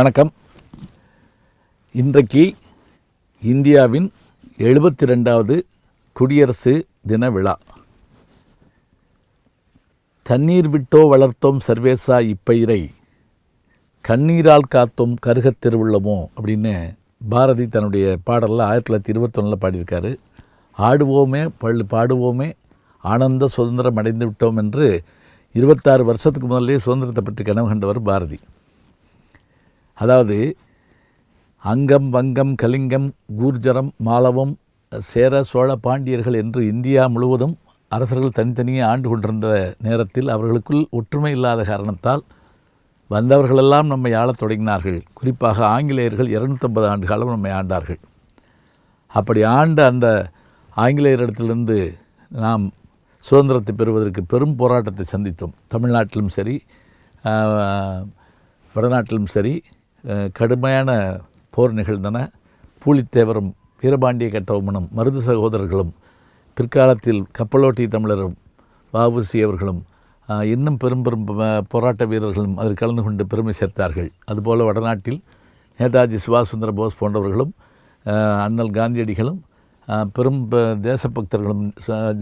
வணக்கம். இன்றைக்கு இந்தியாவின் எழுபத்தி ரெண்டாவது குடியரசு தின விழா. தண்ணீர் விட்டோ வளர்த்தோம் சர்வேசா இப்பயிரை. கண்ணீரால் காத்தோம் கருகத் திருவுள்ளமோ அப்படின்னு பாரதி தன்னுடைய பாடலில் ஆயிரத்தி தொள்ளாயிரத்தி இருபத்தொன்னில் பாடியிருக்காரு. ஆடுவோமே பள்ளி பாடுவோமே ஆனந்த சுதந்திரம் அடைந்து விட்டோம் என்று இருபத்தாறு வருஷத்துக்கு முதல்லே சுதந்திரத்தை பற்றி கனவு கண்டவர் பாரதி. அதாவது அங்கம் வங்கம் கலிங்கம் கூர்ஜரம் மாலவம் சேர சோழ பாண்டியர்கள் என்று இந்தியா முழுவதும் அரசர்கள் தனித்தனியே ஆண்டு கொண்டிருந்த நேரத்தில் அவர்களுக்குள் ஒற்றுமை இல்லாத காரணத்தால் வந்தவர்களெல்லாம் நம்மை ஆளத் தொடங்கினார்கள். குறிப்பாக ஆங்கிலேயர்கள் இரநூத்தம்பது ஆண்டு காலம் நம்மை ஆண்டார்கள். அப்படி ஆண்ட அந்த ஆங்கிலேயரிடத்திலிருந்து நாம் சுதந்திரத்தை பெறுவதற்கு பெரும் போராட்டத்தை சந்தித்தோம். தமிழ்நாட்டிலும் சரி வடநாட்டிலும் சரி கடுமையான போர் நிகழ்ந்தன. பூலித்தேவரும் வீரபாண்டிய கட்டபொம்மனும் மருது சகோதரர்களும் பிற்காலத்தில் கப்பலோட்டி தமிழரும் வஉசி அவர்களும் இன்னும் பெரும் பெரும் போராட்ட வீரர்களும் அதில் கலந்து கொண்டு பெருமை சேர்த்தார்கள். அதுபோல் வடநாட்டில் நேதாஜி சுபாஷ் சந்திர போஸ் போன்றவர்களும் அண்ணல் காந்தியடிகளும் பெரும் ப- தேசபக்தர்களும்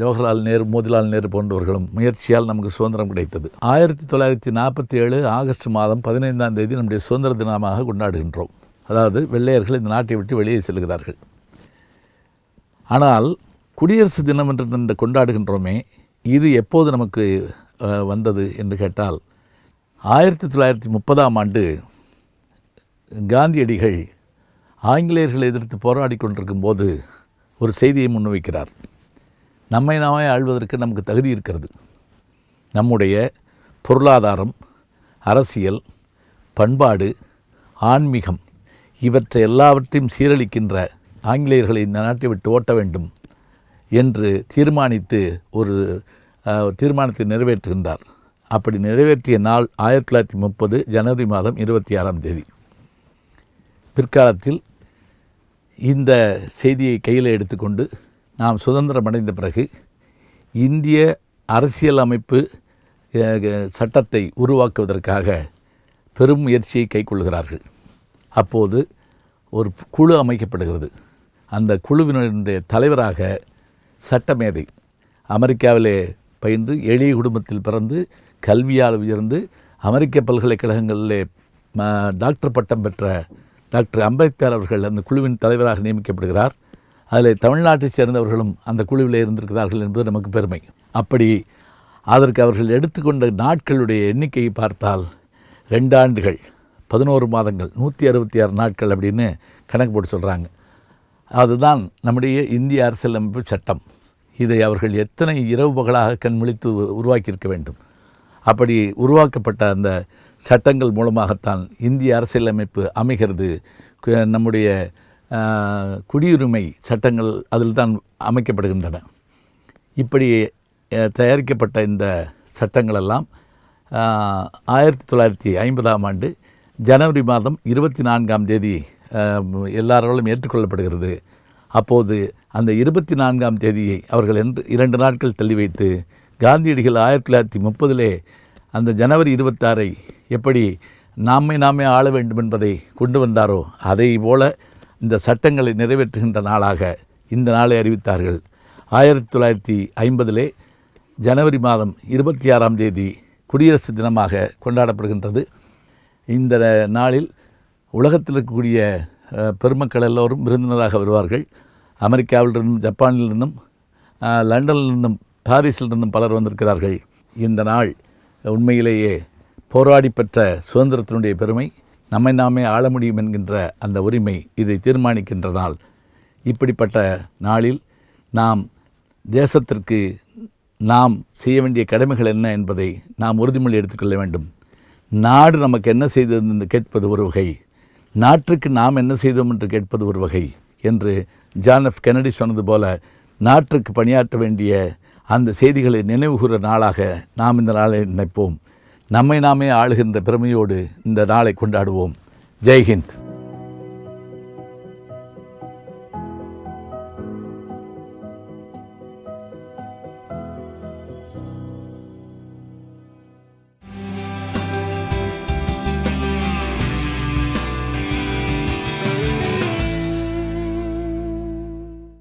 ஜவஹர்லால் நேரு மோதிலால் நேரு போன்றவர்களும் முயற்சியால் நமக்கு சுதந்திரம் கிடைத்தது. ஆயிரத்தி தொள்ளாயிரத்தி நாற்பத்தி ஏழு ஆகஸ்ட் மாதம் பதினைந்தாம் தேதி நம்முடைய சுதந்திர தினமாக கொண்டாடுகின்றோம். அதாவது வெள்ளையர்கள் இந்த நாட்டை விட்டு வெளியே செல்கிறார்கள். ஆனால் குடியரசு தினம் என்று இந்த கொண்டாடுகின்றோமே இது எப்போது நமக்கு வந்தது என்று கேட்டால் ஆயிரத்தி தொள்ளாயிரத்தி முப்பதாம் ஆண்டு காந்தியடிகள் ஆங்கிலேயர்களை எதிர்த்து போராடி கொண்டிருக்கும் போது ஒரு செய்தியை முன்வைக்கிறார். நம்மை நாமே ஆள்வதற்கு நமக்கு தகுதி இருக்கிறது. நம்முடைய பொருளாதாரம் அரசியல் பண்பாடு ஆன்மீகம் இவற்றை எல்லாவற்றையும் சீரழிக்கின்ற ஆங்கிலேயர்களை இந்த நாட்டை விட்டு ஓட்ட வேண்டும் என்று தீர்மானித்து ஒரு தீர்மானத்தை நிறைவேற்றுகின்றார். அப்படி நிறைவேற்றிய நாள் ஆயிரத்தி தொள்ளாயிரத்தி முப்பது ஜனவரி மாதம் இருபத்தி ஆறாம் தேதி. பிற்காலத்தில் இந்த செய்தியை கையில் எடுத்துக்கொண்டு நாம் சுதந்திரம் அடைந்த பிறகு இந்திய அரசியல் அமைப்பு சட்டத்தை உருவாக்குவதற்காக பெரும் முயற்சியை கைக்கொள்கிறார்கள். அப்போது ஒரு குழு அமைக்கப்படுகிறது. அந்த குழுவினருடைய தலைவராக சட்டமேதை அமெரிக்காவிலே பயின்று எளிய குடும்பத்தில் பிறந்து கல்வியால் உயர்ந்து அமெரிக்க பல்கலைக்கழகங்களிலே டாக்டர் பட்டம் பெற்ற டாக்டர் அம்பேத்கர் அவர்கள் அந்த குழுவின் தலைவராக நியமிக்கப்படுகிறார். அதில் தமிழ்நாட்டைச் சேர்ந்தவர்களும் அந்த குழுவில் இருந்திருக்கிறார்கள் என்பது நமக்கு பெருமை. அப்படி அதற்கு அவர்கள் எடுத்துக்கொண்ட நாட்களுடைய எண்ணிக்கையை பார்த்தால் ரெண்டு ஆண்டுகள் பதினோரு மாதங்கள் நூற்றி அறுபத்தி ஆறு நாட்கள் அப்படின்னு கணக்கு போட்டு சொல்கிறாங்க அதுதான் நம்முடைய இந்திய அரசியலமைப்பு சட்டம். இதை அவர்கள் எத்தனை இரவு பகலாக கண்விழித்து உருவாக்கியிருக்க வேண்டும். அப்படி உருவாக்கப்பட்ட அந்த சட்டங்கள் மூலமாகத்தான் இந்திய அரசியலமைப்பு அமைகிறது. நம்முடைய குடியுரிமை சட்டங்கள் அதில் தான் அமைக்கப்படுகின்றன. இப்படி தயாரிக்கப்பட்ட இந்த சட்டங்களெல்லாம் ஆயிரத்தி தொள்ளாயிரத்தி ஐம்பதாம் ஆண்டு ஜனவரி மாதம் இருபத்தி நான்காம் தேதி எல்லாராலும் ஏற்றுக்கொள்ளப்படுகிறது. அப்போது அந்த இருபத்தி நான்காம் தேதியை அவர்கள் என்று இரண்டு நாட்கள் தள்ளி வைத்து காந்தியடிகள் ஆயிரத்தி தொள்ளாயிரத்தி முப்பதிலே அந்த ஜனவரி இருபத்தாறை எப்படி நாமே நாமே ஆள வேண்டும் என்பதை கொண்டு வந்தாரோ அதை போல இந்த சட்டங்களை நிறைவேற்றுகின்ற நாளாக இந்த நாளை அறிவித்தார்கள். ஆயிரத்தி தொள்ளாயிரத்தி ஐம்பதிலே ஜனவரி மாதம் இருபத்தி ஆறாம் தேதி குடியரசு தினமாக கொண்டாடப்படுகின்றது. இந்த நாளில் உலகத்தில் இருக்கக்கூடிய பெருமக்கள் எல்லோரும் விருந்தினராக வருவார்கள். அமெரிக்காவிலிருந்தும் ஜப்பானிலிருந்தும் லண்டனிலிருந்தும் பாரிஸிலிருந்தும் பலர் வந்திருக்கிறார்கள். இந்த நாள் உண்மையிலேயே போராடி பெற்ற சுதந்திரத்தினுடைய பெருமை நம்மை நாமே ஆள முடியும் என்கின்ற அந்த உரிமை இதை தீர்மானிக்கின்ற நாள் இப்படிப்பட்ட நாளில் நாம் தேசத்திற்கு நாம் செய்ய வேண்டிய கடமைகள் என்ன என்பதை நாம் உறுதிமொழி எடுத்துக்கொள்ள வேண்டும். நாடு நமக்கு என்ன செய்தது என்று கேட்பது ஒரு வகை நாட்டுக்கு நாம் என்ன செய்தோம் என்று கேட்பது ஒரு வகை என்று ஜான் எஃப் கெனடி சொன்னது போல நாட்டுக்கு பணியாற்ற வேண்டிய அந்த செய்திகளை நினைவுகூற நாளாக நாம் இந்த நாளை நினைப்போம். நம்மை நாமே ஆளுகின்ற பெருமையோடு இந்த நாளை கொண்டாடுவோம். ஜெய்ஹிந்த்